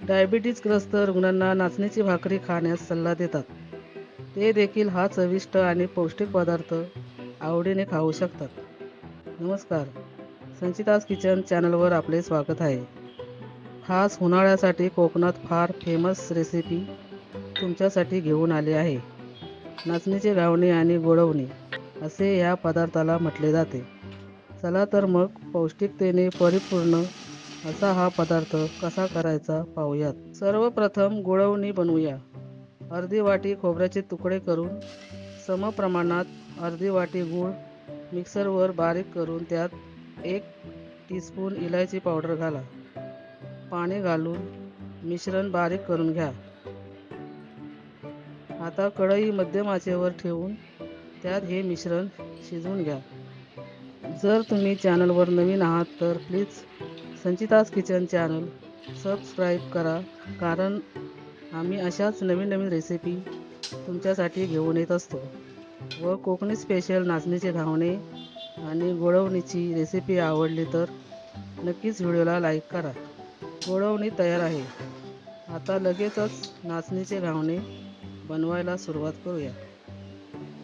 डायबिटीजग्रस्त रुग्णांना नाचणीची भाकरी खाण्यास सल्ला देतात. ते देखील हा चविष्ट आणि पौष्टिक पदार्थ आवडीने खाऊ शकतात. नमस्कार. संचिताज किचन चॅनलवर आपले स्वागत आहे. खास उन्हाळ्यासाठी कोकणात फार फेमस रेसिपी तुमच्यासाठी घेऊन आले आहे. नाचणीचे गावणे आणि गोडवणे असे या पदार्थाला म्हटले जाते. चला तर मग पौष्टिकतेने परिपूर्ण असा हा पदार्थ कसा करायचा पाहूयात. सर्वप्रथम गुळवणी बनवूया. अर्धी वाटी खोबऱ्याचे तुकडे करून समप्रमाणात अर्धी वाटी गूळ मिक्सरवर बारीक करून त्यात एक टीस्पून इलायची पावडर घाला. पाणी घालून मिश्रण बारीक करून घ्या. आता कढई मध्यम आचेवर ठेवून त्यात हे मिश्रण शिजवून घ्या. जर तुम्ही चॅनलवर नवीन आहात तर please Sanchita's kitchen channel subscribe करा कारण आम्ही अशाच नवीन नवीन रेसिपी तुमच्यासाठी घेऊन येत असतो. व कोकणी स्पेशल नाचणीचे धावणे आणि गोडवणीची रेसिपी आवडली तर नक्कीच व्हिडिओला लाईक करा. गोळवणी तयार आहे. आता लगेचच नाचणीचे घावणे बनवायला सुरुवात करूया.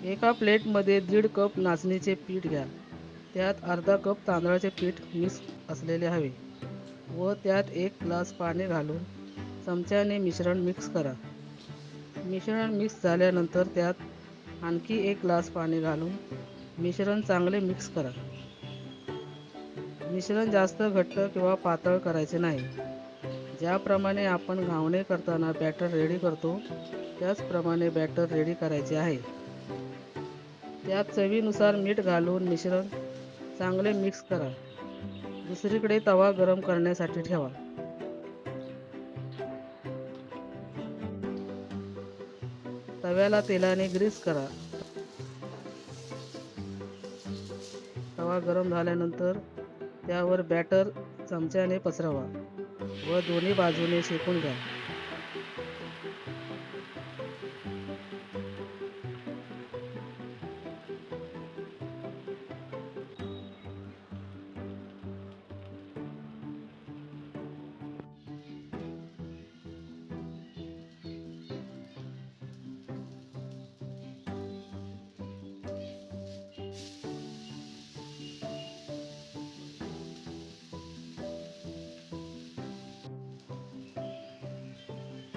एका प्लेटमध्ये दीड कप नाचणीचे पीठ घ्या. त्यात अर्धा कप तांदळाचे पीठ मिक्स असलेले हवे. व त्यात एक ग्लास पाणी घालून चमच्याने मिश्रण मिक्स करा. मिश्रण मिक्स झाल्यानंतर त्यात आणखी एक ग्लास पाणी घालून मिश्रण चांगले मिक्स करा. मिश्रण जास्त घट्ट किंवा पातळ करायचे नाही. ज्याप्रमाणे आपण घावणे करताना बॅटर रेडी करतो त्याचप्रमाणे बॅटर रेडी करायचे आहे. त्यात चवीनुसार मीठ घालून मिश्रण चांगले मिक्स करा. दुसरीकडे तवा गरम करण्यासाठी ठेवा. तव्याला तेलाने ग्रीस करा. तवा गरम झाल्यानंतर त्यावर बॅटर चमच्याने पसरवा व दोन्ही बाजूने शेकून घ्या.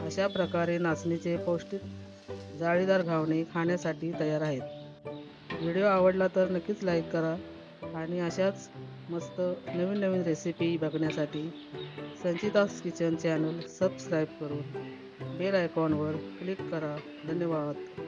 अशा प्रकारे नाचणीचे पौष्टिक जाळीदार घावणे खाण्यासाठी तयार आहेत. व्हिडिओ आवडला तर नक्कीच लाईक करा आणि अशाच मस्त नवीन नवीन रेसिपी बघण्यासाठी संचितास किचन चॅनल सबस्क्राईब करून बेल आयकॉनवर क्लिक करा. धन्यवाद.